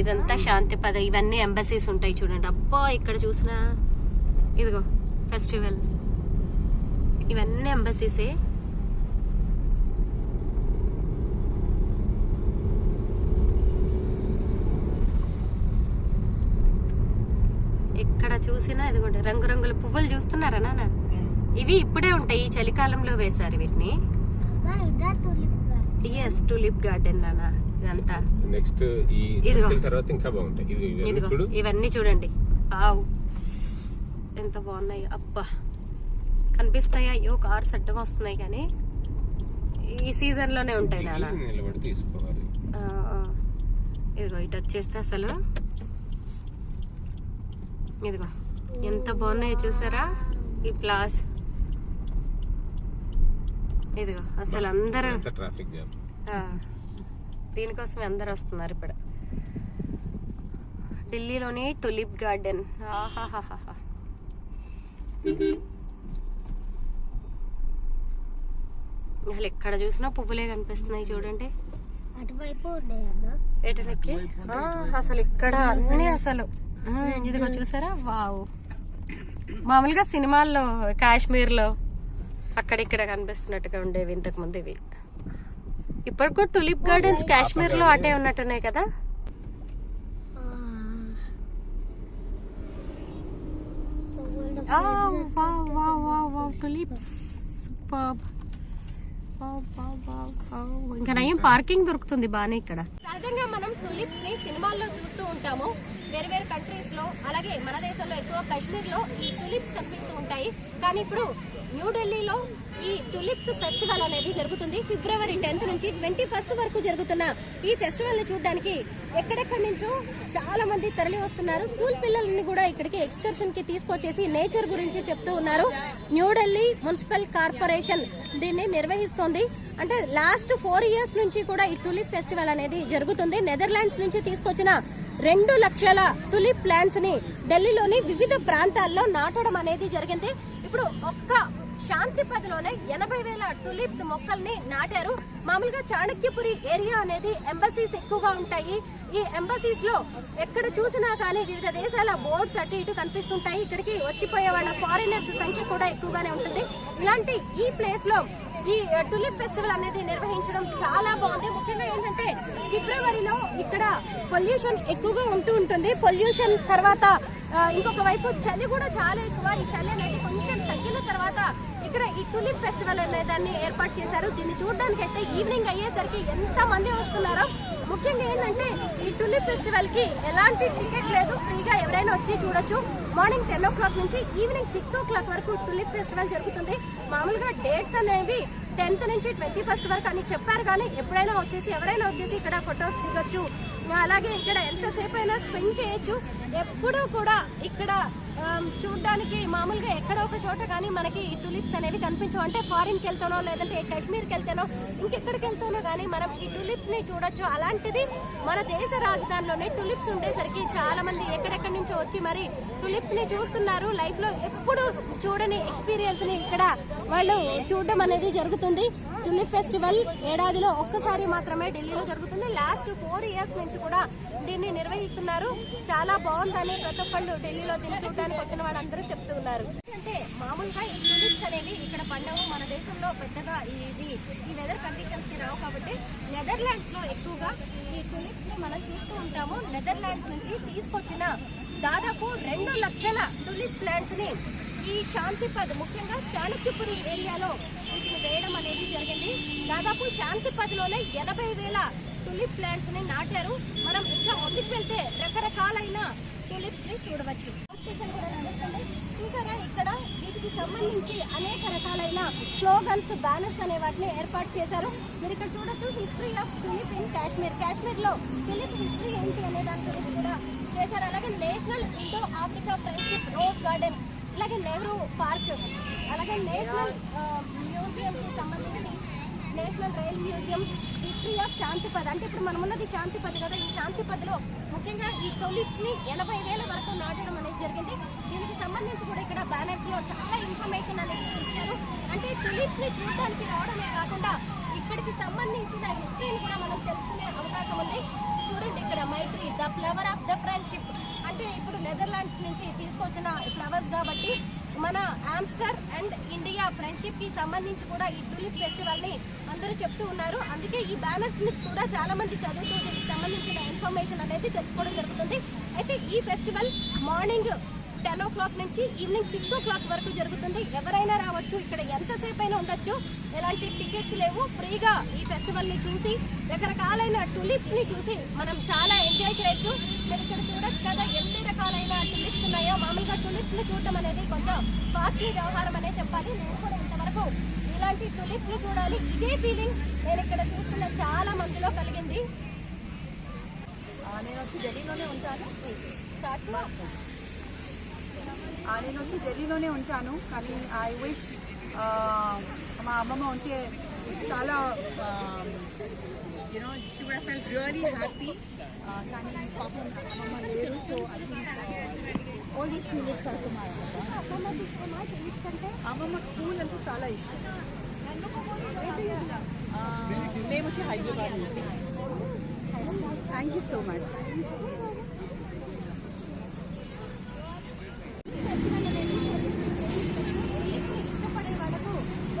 ఇదంతా శాంతి పద. ఇవన్నీ ఎంబసీస్ ఉంటాయి చూడండి. అబ్బా ఇక్కడ చూసిన. ఇదిగో ఫెస్టివల్. ఇవన్నీ ఎంబసీసే. ఎక్కడ చూసినా ఇదిగోండి రంగురంగుల పువ్వులు చూస్తున్నారా నాన్న? ఇవి ఇప్పుడే ఉంటాయి ఈ చలికాలంలో వేశారు వీటిని. మా ఇదా tulip garden yes tulip garden నాన్న ఇదంతా. నెక్స్ట్ ఈ తర్వాత ఇంకా బాగుంటాయి. ఇది చూడు. ఇవన్నీ చూడండి. ఆవు ఎంత బాగున్నాయి. అబ్బా. కనిపిస్తాయా. అయ్యో కార్స్ అడ్డం వస్తున్నాయి కానీ ఈ సీజన్లోనే ఉంటాయి తీసుకోవాలి. ఆ. ఇదిగో ఇటు వచ్చేస్తే అసలు. ఇదిగో ఎంత బాగున్నాయో చూసారా? ఈ ప్లాస్. ఇదిగో అసలు అందరూ ట్రాఫిక్ జామ్ దీనికోసం అందరు వస్తున్నారు ఇప్పుడు. ఢిల్లీలోని టులిప్ గార్డెన్ ఆహాహాహా అసలు ఎక్కడ చూసినా పువ్వులే కనిపిస్తున్నాయి చూడండి. ఎటనెక్కి అసలు ఇక్కడ అన్ని అసలు. ఇదిగో చూసారా? వావ్. మామూలుగా సినిమాల్లో కాశ్మీర్లో అక్కడిక్కడ కనిపిస్తున్నట్టుగా ఉండేవి ఇంతకు ముందు ఇవి. ఇప్పటికూ టులిప్ గార్డెన్స్ కాశ్మీర్లో అటే ఉన్నట్టున్నాయి కదా. ఇంకా నయం పార్కింగ్ దొరుకుతుంది బానే ఇక్కడ. సహజంగా మనం టులిప్స్ని సినిమాల్లో చూస్తూ ఉంటాము. వేరే వేరే కంట్రీస్లో అలాగే మన దేశంలో ఎక్కువ కాశ్మీర్లో ఈ టులిప్స్ కనిపిస్తూ ఉంటాయి. కానీ ఇప్పుడు న్యూఢిల్లీలో ఈ టులిప్స్ ఫెస్టివల్ అనేది జరుగుతుంది. ఫిబ్రవరి టెన్త్ నుంచి ట్వంటీ ఫస్ట్ వరకు జరుగుతున్న ఈ ఫెస్టివల్ని చూడడానికి ఎక్కడెక్కడి నుంచో చాలా మంది తరలి వస్తున్నారు. స్కూల్ పిల్లల్ని కూడా ఇక్కడికి ఎక్స్కర్షన్కి తీసుకొచ్చేసి నేచర్ గురించి చెప్తూ ఉన్నారు. న్యూఢిల్లీ మున్సిపల్ కార్పొరేషన్ దీన్ని నిర్వహిస్తోంది. అంటే లాస్ట్ ఫోర్ ఇయర్స్ నుంచి కూడా ఈ టులిప్ ఫెస్టివల్ అనేది జరుగుతుంది. నెదర్లాండ్స్ నుంచి తీసుకొచ్చిన రెండు లక్షల టులిప్ ప్లాంట్స్ని ఢిల్లీలోని వివిధ ప్రాంతాల్లో నాటడం అనేది జరిగింది. ఇప్పుడు ఒక్క శాంతిపదిలోనే ఎనభై వేల టులిప్స్ మొక్కల్ని నాటారు. మామూలుగా చాణక్యపురి ఏరియా అనేది ఎంబసీస్ ఎక్కువగా ఉంటాయి. ఈ ఎంబసీస్లో ఎక్కడ చూసినా కానీ వివిధ దేశాల బోర్డ్స్ అటు ఇటు కనిపిస్తుంటాయి. ఇక్కడికి వచ్చిపోయే వాళ్ళ ఫారినర్స్ సంఖ్య కూడా ఎక్కువగానే ఉంటుంది. ఇలాంటి ఈ ప్లేస్లో ఈ టులిప్ ఫెస్టివల్ అనేది నిర్వహించడం చాలా బాగుంది. ముఖ్యంగా ఏంటంటే ఫిబ్రవరిలో ఇక్కడ పొల్యూషన్ ఎక్కువగా ఉంటూ ఉంటుంది. పొల్యూషన్ తర్వాత ఇంకొక వైపు చలి కూడా చాలా ఎక్కువ. ఈ చలి అనేది కొంచెం తగ్గిన తర్వాత ఇక్కడ ఈ టులిప్ ఫెస్టివల్ అనే దాన్ని ఏర్పాటు చేశారు. దీన్ని చూడడానికి అయితే ఈవినింగ్ అయ్యేసరికి ఎంత మంది వస్తున్నారో. ముఖ్యంగా ఏంటంటే ఈ టులిప్ ఫెస్టివల్కి ఎలాంటి టికెట్ లేదు. ఫ్రీగా ఎవరైనా వచ్చి చూడొచ్చు. మార్నింగ్ టెన్ ఓ క్లాక్ నుంచి ఈవినింగ్ సిక్స్ ఓ క్లాక్ వరకు టులిప్ ఫెస్టివల్ జరుగుతుంది. మామూలుగా డేట్స్ అనేవి టెన్త్ నుంచి ట్వంటీ ఫస్ట్ వరకు అని చెప్పారు కానీ ఎప్పుడైనా వచ్చేసి ఎవరైనా వచ్చేసి ఇక్కడ ఫొటోస్ దిగొచ్చు. అలాగే ఇక్కడ ఎంతసేపు అయినా స్పెండ్ చేయొచ్చు. ఎప్పుడూ కూడా ఇక్కడ చూడడానికి మామూలుగా ఎక్కడ ఒక చోట కానీ మనకి ఈ టులిప్స్ అనేవి కనిపించవు. అంటే ఫారిన్కి వెళ్తానో లేదంటే కాశ్మీర్కి వెళ్తానో ఇంకెక్కడికి వెళ్తానో కానీ మనం ఈ టులిప్స్ని చూడొచ్చు. అలాంటిది మన దేశ రాజధానిలోనే టులిప్స్ ఉండేసరికి చాలా మంది ఎక్కడెక్కడి నుంచో వచ్చి మరి టులిప్స్ని చూస్తున్నారు. లైఫ్లో చూడని ఎక్స్పీరియన్స్ని ఇక్కడ వాళ్ళు చూడడం అనేది జరుగుతుంది. టులిప్ ఫెస్టివల్ ఏడాదిలో ఒక్కసారి మాత్రమే ఢిల్లీలో జరుగుతుంది. లాస్ట్ ఫోర్ ఇయర్స్ నుంచి కూడా దీన్ని నిర్వహిస్తున్నారు. చాలా బాగుందని ప్రతి ఒక్కళ్ళు ఢిల్లీలో దీన్ని చూడడానికి వచ్చిన వాళ్ళందరూ చెప్తూ ఉన్నారు అంటే మామూలుగా ఈ టులిప్స్ అనేవి ఇక్కడ పండవు. మన దేశంలో పెద్దగా ఇది ఈ వెదర్ కండిషన్స్కి రావు కాబట్టి నెదర్లాండ్స్లో ఎక్కువగా ఈ టులిప్స్ని మనం చూస్తూ ఉంటాము. నెదర్లాండ్స్ నుంచి తీసుకొచ్చిన దాదాపు రెండు లక్షల టులిప్ ప్లాంట్స్ని ఈ శాంతిపద్ ముఖ్యంగా చాణక్యపురి ఏరియాలో వీటిని వేయడం అనేది జరిగింది. దాదాపు శాంతిపద్లోనే ఎనభై వేల టులిప్ ప్లాంట్స్ని నాటారు. మనం ఇంకా ముందుకు వెళ్తే రకరకాలైన టులిప్స్ని చూడవచ్చు. కూడా చూసారా ఇక్కడ వీటికి సంబంధించి అనేక రకాలైన స్లోగన్స్ బ్యానర్స్ అనే వాటిని ఏర్పాటు చేశారు. మీరు ఇక్కడ చూడొచ్చు history of tulip in Kashmir కాశ్మీర్లో టులిప్ హిస్టరీ ఏంటి అనే దాని గురించి కూడా చేశారు. అలాగే national Indo Africa friendship rose garden అలాగే నెహ్రూ పార్క్. అలాగే నేషనల్ మ్యూజియంకి సంబంధించి national rail museum history of Shantipath అంటే ఇప్పుడు మనం ఉన్నది శాంతిపద్ కదా. ఈ శాంతిపద్లో ముఖ్యంగా ఈ టొలిప్స్ని ఎనభై వేల వరకు నాటడం అనేది జరిగింది. దీనికి సంబంధించి కూడా ఇక్కడ బ్యానర్స్లో చాలా ఇన్ఫర్మేషన్ అనేది ఇచ్చారు. అంటే టొలిప్స్ని చూడడానికి రావడమే కాకుండా ఇక్కడికి సంబంధించిన హిస్టరీని కూడా మనం తెలుసుకునే అవకాశం ఉంది. చూడండి ఇక్కడ Maitri the flower of the friendship అంటే ఇప్పుడు నెదర్లాండ్స్ నుంచి తీసుకొచ్చిన ఫ్లవర్స్ కాబట్టి మన ఆమ్స్టర్ అండ్ ఇండియా ఫ్రెండ్షిప్కి సంబంధించి కూడా ఈ టూలిప్ ఫెస్టివల్ని అందరూ చెప్తూ ఉన్నారు. అందుకే ఈ బ్యానర్స్ని కూడా చాలా మంది చదువుతూ దీనికి సంబంధించిన ఇన్ఫర్మేషన్ అనేది తెలుసుకోవడం జరుగుతుంది. అయితే ఈ festival morning ten o'clock నుంచి ఈవినింగ్ సిక్స్ ఓ క్లాక్ వరకు జరుగుతుంది. ఎవరైనా రావచ్చు ఇక్కడ ఎంతసేపు అయినా ఉండొచ్చు. ఎలాంటి టికెట్స్ లేవు. ఫ్రీగా ఈ ఫెస్టివల్ని చూసి రకరకాలైన టులిప్స్ని చూసి మనం చాలా ఎంజాయ్ చేయొచ్చు. మీరు ఇక్కడ చూడొచ్చు కదా ఎన్ని రకాలైన టులిప్స్ ఉన్నాయో. మామూలుగా టులిప్స్ని చూడటం అనేది కొంచెం కాస్ట్లీ వ్యవహారం అనే చెప్పాలి. నేను కూడా ఇంతవరకు ఇలాంటి టులిప్స్ని చూడాలి. ఇదే ఫీలింగ్ నేను ఇక్కడ చూస్తున్న చాలా మందిలో కలిగింది. నేను వచ్చి ఢిల్లీలోనే ఉంటాను. స్టార్ట్ నేను వచ్చి ఢిల్లీలోనే ఉంటాను కానీ ఐ విష్ మా అమ్మమ్మ ఉంటే చాలా you know she would feel really happy కానీ పాపం అమ్మమ్మ లేరు సో ఆల్ దీస్ ట్యూలిప్స్ అవుతున్నారు అమ్మమ్మ టూల్ అంటే చాలా ఇష్టం. మేము వచ్చి హైదరాబాద్ నుంచి. Thank you so much festival అనేది టులిప్స్ ఇష్టపడే వాళ్ళకు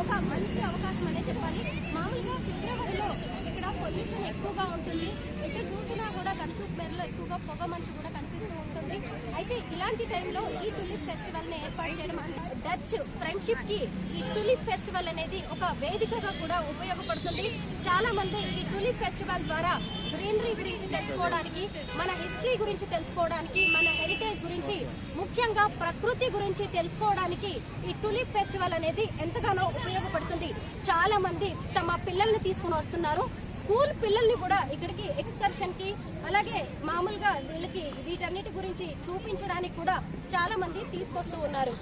ఒక మంచి అవకాశం అనే చెప్పాలి మామూలుగా ఫిబ్రవరిలో ఇక్కడ పొల్యూషన్ ఎక్కువగా ఉంటుంది. ఎటు చూసినా కూడా కనుచూపు మేరలో ఎక్కువగా పొగ మంచు కూడా కనిపిస్తూ ఉంటుంది. అయితే ఇలాంటి టైంలో ఈ టులిప్ ఫెస్టివల్ని ఏర్పాటు చేయడం అంటే డచ్ ఫ్రెండ్షిప్కి ఈ టులిప్ ఫెస్టివల్ అనేది ఒక వేదికగా కూడా ఉపయోగపడుతుంది. చాలా మంది ఈ టులిప్ ఫెస్టివల్ ద్వారా గ్రీనరీ గురించి తెలుసుకోవడానికి మన హిస్టరీ గురించి తెలుసుకోవడానికి మన హెరిటేజ్ గురించి ముఖ్యంగా ప్రకృతి గురించి తెలుసుకోవడానికి ఈ టులిప్ ఫెస్టివల్ అనేది ఎంతగానో ఉపయోగపడుతుంది. చాలా మంది తమ పిల్లల్ని తీసుకుని వస్తున్నారు. స్కూల్ పిల్లల్ని కూడా ఇక్కడికి ఎక్స్కర్షన్కి అలాగే మామూలుగా వీళ్ళకి వీటన్నిటి గురించి చూపించడానికి కూడా చాలా మంది తీసుకొస్తూ ఉన్నారు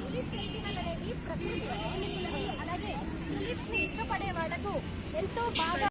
టులిప్ ఫెస్టివల్ అనేది ప్రకృతి ప్రేమికులకి అలాగే ని ఇష్టపడే వాళ్ళకు ఎంతో బాగా